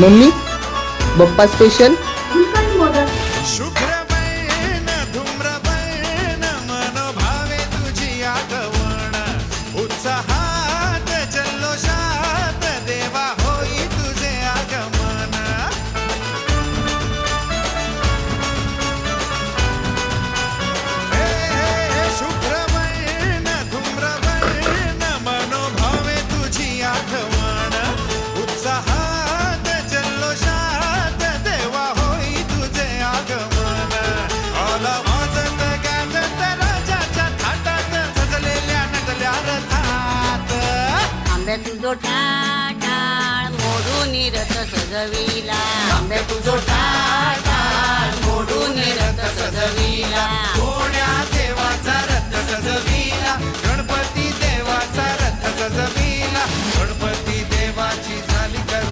Mummy Bappa special आंब्या तुझो टाटाळ मोडून रथ सजविला. आंब्या तुझो टाटाळ मोडून रथ सजविला. कोण्या देवाचा रथ सजविला? गणपती देवाचा रथ सजविला. गणपती